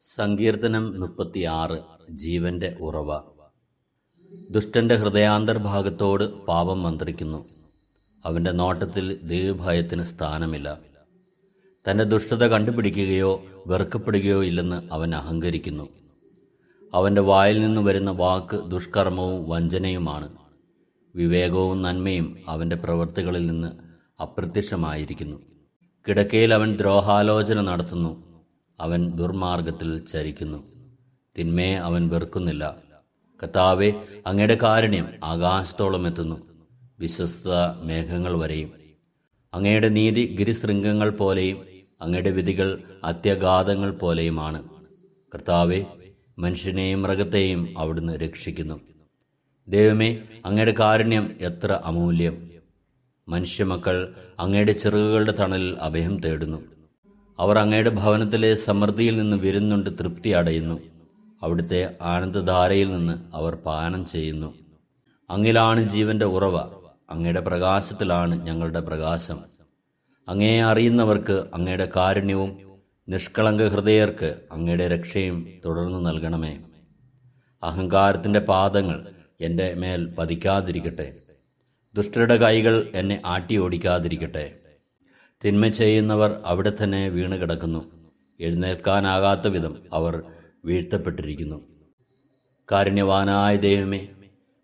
സങ്കീർത്തനം മുപ്പത്തിയാറ് ജീവന്റെ ഉറവ. ദുഷ്ടന്റെ ഹൃദയാന്തർഭാഗത്തോട് പാപം മന്ത്രിക്കുന്നു. അവന്റെ നോട്ടത്തിൽ ദൈവഭയത്തിന് സ്ഥാനമില്ല. തന്റെ ദുഷ്ടത കണ്ടുപിടിക്കുകയോ വെറുക്കപ്പെടുകയോ ഇല്ലെന്ന് അവൻ അഹങ്കരിക്കുന്നു. അവന്റെ വായിൽ നിന്ന് വരുന്ന വാക്ക് ദുഷ്കർമ്മവും വഞ്ചനയുമാണ്. വിവേകവും നന്മയും അവന്റെ പ്രവൃത്തികളിൽ നിന്ന് അപ്രത്യക്ഷമായിരിക്കുന്നു. കിടക്കയിൽ അവൻ ദ്രോഹാലോചന നടത്തുന്നു. അവൻ ദുർമാർഗത്തിൽ ചരിക്കുന്നു. തിന്മയെ അവൻ വെറുക്കുന്നില്ല. കർത്താവെ അങ്ങയുടെ കാരുണ്യം ആകാശത്തോളം എത്തുന്നു. വിശ്വസ്ത മേഘങ്ങൾ വരെയും. അങ്ങയുടെ നീതി ഗിരിശൃംഗങ്ങൾ പോലെയും അങ്ങയുടെ വിധികൾ അത്യഗാധങ്ങൾ പോലെയുമാണ്. കർത്താവെ മനുഷ്യനെയും മൃഗത്തെയും അവിടുന്ന് രക്ഷിക്കുന്നു. ദൈവമേ അങ്ങയുടെ കാരുണ്യം എത്ര അമൂല്യം. മനുഷ്യമക്കൾ അങ്ങയുടെ ചിറകുകളുടെ തണലിൽ അഭയം തേടുന്നു. അവർ അങ്ങയുടെ ഭവനത്തിലെ സമൃദ്ധിയിൽ നിന്ന് വിരുന്നുണ്ട് തൃപ്തി അടയുന്നു. അവിടുത്തെ ആനന്ദധാരയിൽ നിന്ന് അവർ പാനം ചെയ്യുന്നു. അങ്ങിലാണ് ജീവന്റെ ഉറവ. അങ്ങയുടെ പ്രകാശത്തിലാണ് ഞങ്ങളുടെ പ്രകാശം. അങ്ങയെ അറിയുന്നവർക്ക് അങ്ങയുടെ കാരുണ്യവും നിഷ്കളങ്ക ഹൃദയർക്ക് അങ്ങയുടെ രക്ഷയും തുടർന്നു നൽകണമേ. അഹങ്കാരത്തിന്റെ പാദങ്ങൾ എന്റെ മേൽ പതിക്കാതിരിക്കട്ടെ. ദുഷ്ടരുടെ കൈകൾ എന്നെ ആട്ടി ഓടിക്കാതിരിക്കട്ടെ തിന്മ ചെയ്യുന്നവർ അവിടെ തന്നെ വീണ് കിടക്കുന്നു. എഴുന്നേൽക്കാനാകാത്ത വിധം അവർ വീഴ്ത്തപ്പെട്ടിരിക്കുന്നു. കാരുണ്യവാനായ ദൈവമേ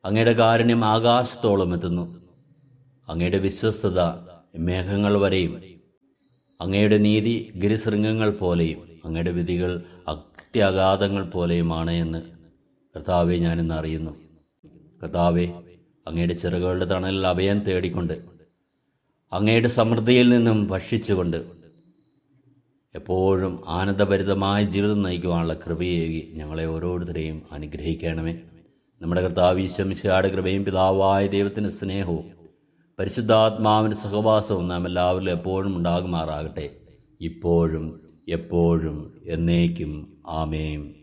അങ്ങയുടെ കാരുണ്യം ആകാശത്തോളം എത്തുന്നു. അങ്ങയുടെ വിശ്വസ്തത മേഘങ്ങൾ വരെയും അങ്ങയുടെ നീതി ഗിരിശൃംഗങ്ങൾ പോലെയും അങ്ങയുടെ വിധികൾ അത്യാഘാതങ്ങൾ പോലെയുമാണ് എന്ന് കർത്താവെ ഞാനിന്ന് അറിയുന്നു. കർത്താവെ അങ്ങയുടെ ചിറകുകളുടെ തണലിൽ അഭയം തേടിക്കൊണ്ട് അങ്ങയുടെ സമൃദ്ധിയിൽ നിന്നും ഭക്ഷിച്ചുകൊണ്ട് എപ്പോഴും ആനന്ദഭരിതമായ ജീവിതം നയിക്കുവാനുള്ള കൃപയേകി ഞങ്ങളെ ഓരോരുത്തരെയും അനുഗ്രഹിക്കണമേ. നമ്മുടെ കർത്താവ് ഈശ്വമിശയുടെ കൃപയും പിതാവായ ദൈവത്തിന്റെ സ്നേഹവും പരിശുദ്ധാത്മാവിന്റെ സഹവാസവും നാം എല്ലാവരിലും എപ്പോഴും ഉണ്ടാകുമാറാകട്ടെ. ഇപ്പോഴും എപ്പോഴും എന്നേക്കും. ആമേം